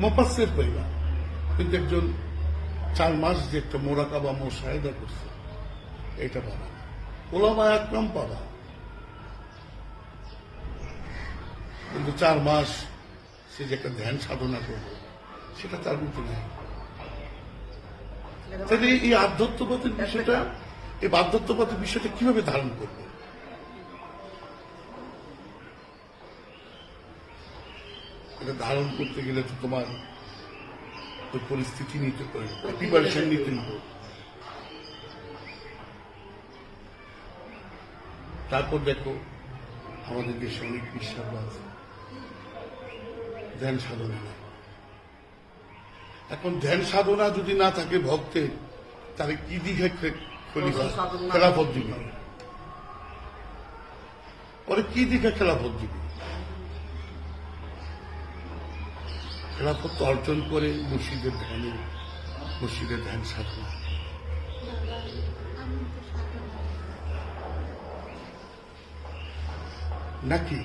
মোপাসের পাইবা কিন্তু একজন চার মাস যে একটা মোরাকাবা মোশাহেদা করছে, এটা পাবা। ওলামা একদম পাবা কিন্তু চার মাস সে যে একটা ধ্যান সাধনা করবে, সেটা তার মধ্যে নেই। তাহলে এই আধ্যাত্মবাদের বিষয়টা, এই বাধ্যত্ববাদের বিষয়টা কীভাবে ধারণ করবে? এটা ধারণ করতে গেলে তো তোমার ওই পরিস্থিতি নিতে পারে। প্রিপারেশন নিতে হবে তারপর দেখো আমাদের দেশে অনেক বিশ্বাস আছে। ধ্যান সাধনা এখন ধ্যান সাধনা যদি না থাকে ভক্তের তাহলে কি সাধনা- খেলাফত দিবে পরে কি দিকে খেলাফত দিবে? খেলাফত অর্জন করে মুর্শিদের ধ্যানে, মুর্শিদের ধ্যান সাধনা। নাকি?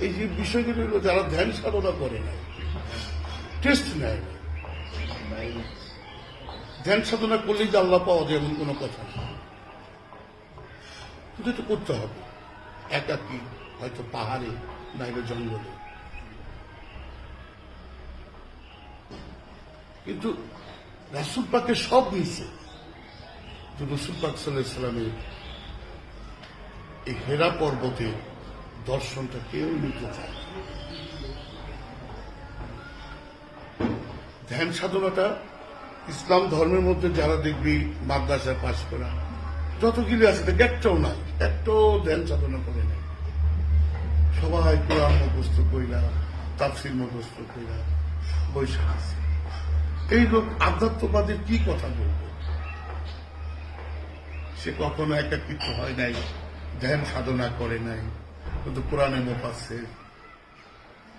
এই যে বিষয়গুলো যারা ধ্যান সাধনা করে না টেস্ট নেয়। ধ্যান সাধনা করলেই যে আল্লাহ পাওয়া যায় এমন কোনো কথা না। কিন্তু করতে হবে। একাকি হয়তো পাহাড়ে নাইলে জঙ্গলে। কিন্তু রাসুল পাকে সব নিছে রসুল পাক সাল্লামের এই হেরা পর্বতে দর্শনটা কেউ নিতে চায় ধ্যান সাধনাটা ইসলাম ধর্মের মধ্যে যারা দেখবি মাদ্রাসায় পাশ করা যতগুলি আছে তাকে একটাও নাই, একটাও ধ্যান সাধনা করে নাই। সবাই কোরআন মুখস্থ কইলা তাফসির মুখস্থ কইলা বৈশাখ আছে এই লোক আধ্যাত্মবাদের কি কথা বলবে? সে কখনো একাকৃত হয় নাই, ধ্যান সাধনা করে নাই। কিন্তু কোরআনে মোপাচ্ছে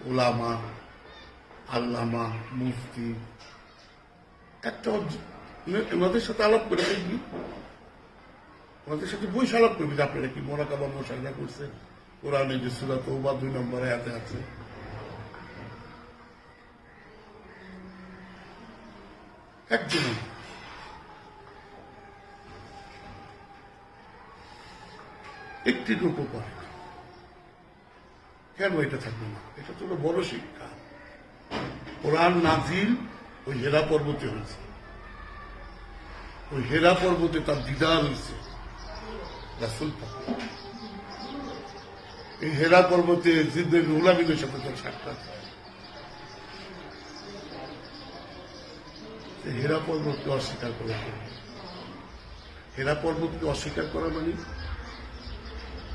ওলামা আল্লামা, মুফতি, একটা অজ- ওনাদের সাথে আলাপ করে দেখবি। ওনাদের সাথে বইস আলাপ করবি আপনারা কি মোরাকাবা মোশাইদা করছে কোরআনে যে সুরাত বা দুই নম্বরে হাতে আছে। একজন একটি রূপও না। কেন এটা থাকবে না? এটা তো বড় শিক্ষা। কোরআন নাজিল ওই হেরা পর্বতে হয়েছে। ওই হেরা পর্বতে তার দিদার হয়েছে। এই হেরা পর্বতে জিদ্দের রুলামিনের সাথে তার সাক্ষাৎ হয়। হেরা পর্বতকে অস্বীকার করে হেরা পর্বতকে অস্বীকার করা মানে?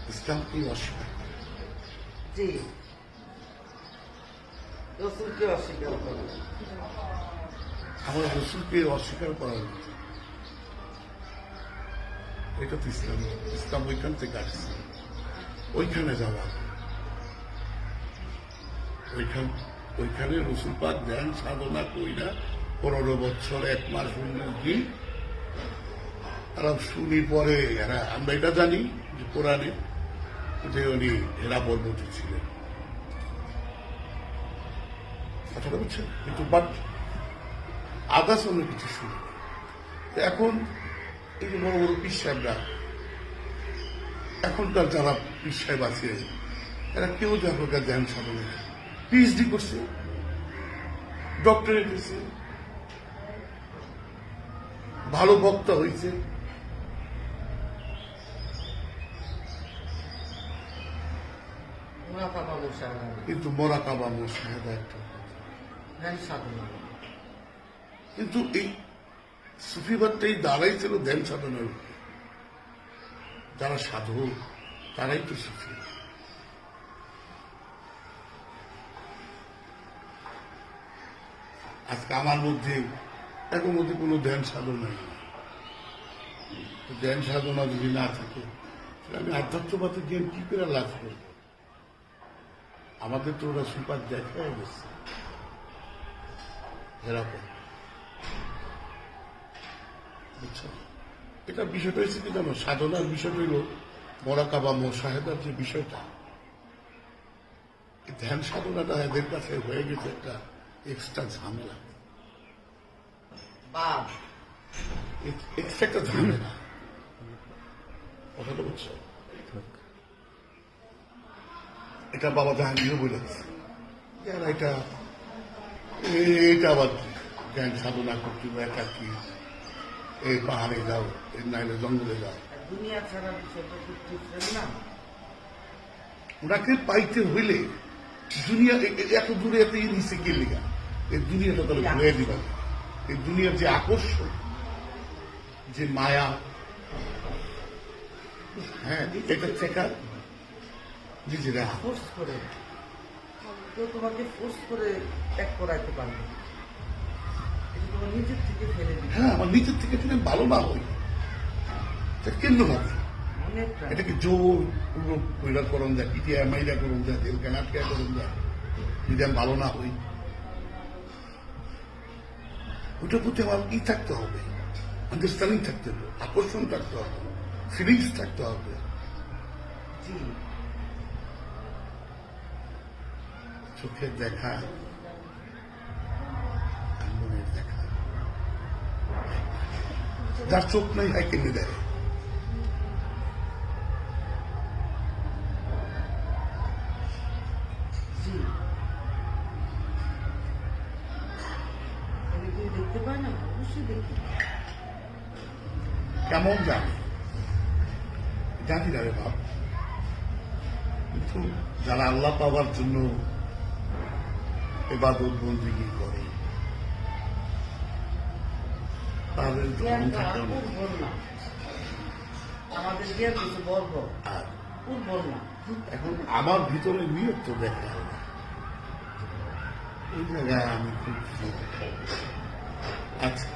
ইসলামকে অস্বীকার করা। অস্বীকার করে। আমার রসুলকে অস্বীকার করা এটা তো ইসলাম। ইসলাম ওইখান থেকে আসছে। ওইখানে যাওয়া। ওইখান ওইখানে রসুল পাক ধ্যান সাধনা কইরা পনেরো বছর, এক মাস উনিশ তারা শুনি পরে এরা, আমরা এটা জানি যে কোরআনে যে উনি হেরা পর্বতে ছিলেন। কথাটা বুঝছেন? কিন্তু বাট আদার্স অন্য কিছু শুনি। এখন এই যে বড় বড় পিস সাহেবরা, এখনকার যারা পিস সাহেব আছে, এরা কেউ যে এখনকার ধ্যান সাধনে পিএইচডি করছে ডক্টরেট হয়েছে ভালো বক্তা হয়েছে কিন্তু মরা কাবা একটা সাধনা। কিন্তু এই সুফিবাদটাই দাঁড়াই ছিল ধ্যান সাধনার উপরে। যারা সাধু তারাই তো সুফি। আজকে আমার মধ্যে এখন মধ্যে কোনো ধ্যান সাধনা নেই। ধ্যান সাধনা যদি না থাকে, তাহলে আমি আধ্যাত্মবাদের জ্ঞান কি করে লাভ করব? আমাদের তো ওরা সুপার দেখায় গেছে এটা বিষয়টা হচ্ছে কি জানো? সাধনার বিষয়টা হইল মরাকা বা মোশাহেদার যে বিষয়টা। ধ্যান সাধনাটা এদের কাছে হয়ে গেছে একটা এক্সট্রা ঝামেলা। বাপ এক্সট্রা একটা ঝামেলা। কথাটা বুঝছ? এটা বাবা জাহাঙ্গীরও বলেছে যারা এটা? এটা আবার জ্ঞান সাধনা করতে একা কি? এই পাহাড়ে যাও নাইলে জঙ্গলে যাও। ওনাকে পাইতে হইলে দুনিয়া এত দূরে এত কে লিগা এই দুনিয়াটা তাহলে ঘুরে দিবা। এই দুনিয়ার যে আকর্ষণ যে মায়া হ্যাঁ এটা থেকে নিজেরা ফোর্স করে। কেউ তোমাকে ফোর্স করে ত্যাগ করাইতে পারবে তোমার নিজের থেকে ফেলে হ্যাঁ আমার নিজের থেকে আমি ভালো না হই তা কেন হবে মনের এটাকে জোর করুন যায় পিটিয়া মাইরা করুন যায় তেল কেনা করুন যায় যদি আমি ভালো না হই ওটার প্রতি আমার ই থাকতে হবে? আন্ডারস্ট্যান্ডিং থাকতে হবে আকর্ষণ থাকতে হবে ফিলিংস থাকতে হবে। চোখের দেখা মনের দেখা। যার চোখ নেই হয় কেমনি দেয় কেমন জানি জানি না রে বাপ। কিন্তু যারা আল্লাহ পাওয়ার জন্য এবাদত বন্দিগি করে তাদের ধন থাকে এখন আমার ভিতরে নিয়ত তো দেখা হবে। এই জায়গায় আমি খুব আচ্ছা।